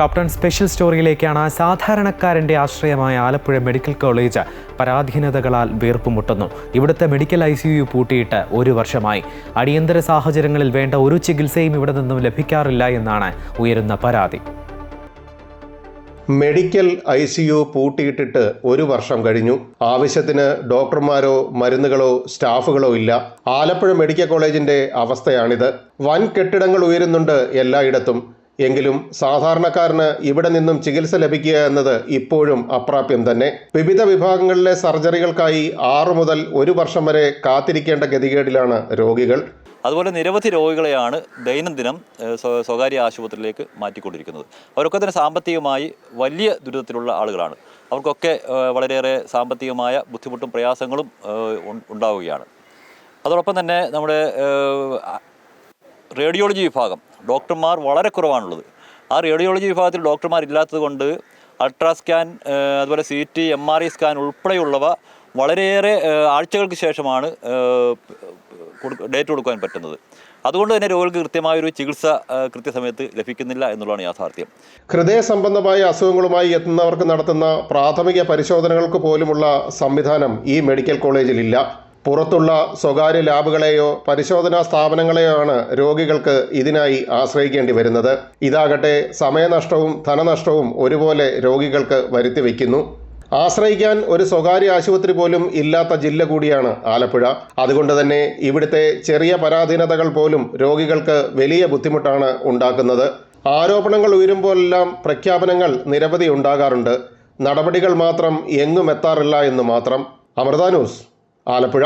Top ten special സ്റ്റോറിയിലേക്കാണ് സാധാരണക്കാരന്റെ ആശ്രയമായ ആലപ്പുഴ മെഡിക്കൽ കോളേജ് പരാധീനതകളാൽ വീർപ്പുമുട്ടുന്നു ഇവിടുത്തെ മെഡിക്കൽ ഐ സി യു പൂട്ടിയിട്ട് ഒരു വർഷമായി. അടിയന്തര സാഹചര്യങ്ങളിൽ വേണ്ട ഒരു ചികിത്സയും ഇവിടെ നിന്നും ലഭിക്കാറില്ല എന്നാണ് ഉയരുന്ന പരാതി. മെഡിക്കൽ ഐ സി യു പൂട്ടിയിട്ടിട്ട് ഒരു വർഷം കഴിഞ്ഞു. ആവശ്യത്തിന് ഡോക്ടർമാരോ മരുന്നുകളോ സ്റ്റാഫുകളോ ഇല്ല. ആലപ്പുഴ മെഡിക്കൽ കോളേജിന്റെ അവസ്ഥയാണിത്. വൻ കെട്ടിടങ്ങൾ ഉയരുന്നുണ്ട് എല്ലായിടത്തും. എങ്കിലും സാധാരണക്കാരന് ഇവിടെ നിന്നും ചികിത്സ ലഭിക്കുക എന്നത് ഇപ്പോഴും അപ്രാപ്യം തന്നെ. വിവിധ വിഭാഗങ്ങളിലെ സർജറികൾക്കായി ആറു മുതൽ ഒരു വർഷം വരെ കാത്തിരിക്കേണ്ട ഗതികേടിലാണ് രോഗികൾ. അതുപോലെ നിരവധി രോഗികളെയാണ് ദൈനംദിനം സ്വകാര്യ ആശുപത്രിയിലേക്ക് മാറ്റിക്കൊണ്ടിരിക്കുന്നത്. അവരൊക്കെ തന്നെ സാമ്പത്തികമായി വലിയ ദുരിതത്തിലുള്ള ആളുകളാണ്. അവർക്കൊക്കെ വളരെയേറെ സാമ്പത്തികമായ ബുദ്ധിമുട്ടും പ്രയാസങ്ങളും ഉണ്ടാവുകയാണ്. അതോടൊപ്പം തന്നെ നമ്മുടെ റേഡിയോളജി വിഭാഗം ഡോക്ടർമാർ വളരെ കുറവാണുള്ളത്. ആ റേഡിയോളജി വിഭാഗത്തിൽ ഡോക്ടർമാർ ഇല്ലാത്തത് കൊണ്ട് അൾട്രാ സ്കാൻ അതുപോലെ C T M R I scan ഉൾപ്പെടെയുള്ളവ വളരെയേറെ ആഴ്ചകൾക്ക് ശേഷമാണ് ഡേറ്റ് കൊടുക്കാൻ പറ്റുന്നത്. അതുകൊണ്ട് തന്നെ രോഗികൾക്ക് കൃത്യമായ ഒരു ചികിത്സ കൃത്യസമയത്ത് ലഭിക്കുന്നില്ല എന്നുള്ളതാണ് യാഥാർത്ഥ്യം. ഹൃദയ സംബന്ധമായ അസുഖങ്ങളുമായി എത്തുന്നവർക്ക് നടത്തുന്ന പ്രാഥമിക പരിശോധനകൾക്ക് പോലുമുള്ള സംവിധാനം ഈ മെഡിക്കൽ കോളേജിലില്ല. പുറത്തുള്ള സ്വകാര്യ ലാബുകളെയോ പരിശോധനാ സ്ഥാപനങ്ങളെയോ ആണ് രോഗികൾക്ക് ഇതിനായി ആശ്രയിക്കേണ്ടി വരുന്നത്. ഇതാകട്ടെ സമയനഷ്ടവും ധനനഷ്ടവും ഒരുപോലെ രോഗികൾക്ക് വരുത്തി വയ്ക്കുന്നു. ആശ്രയിക്കാൻ ഒരു സ്വകാര്യ ആശുപത്രി പോലും ഇല്ലാത്ത ജില്ല കൂടിയാണ് ആലപ്പുഴ. അതുകൊണ്ട് തന്നെ ഇവിടുത്തെ ചെറിയ പരാധീനതകൾ പോലും രോഗികൾക്ക് വലിയ ബുദ്ധിമുട്ടാണ് ഉണ്ടാക്കുന്നത്. ആരോപണങ്ങൾ ഉയരുമ്പോഴെല്ലാം പ്രഖ്യാപനങ്ങൾ നിരവധി ഉണ്ടാകാറുണ്ട്. നടപടികൾ മാത്രം എങ്ങും എത്താറില്ല എന്ന് മാത്രം. അമൃത ന്യൂസ്. ആലപ്പുഴ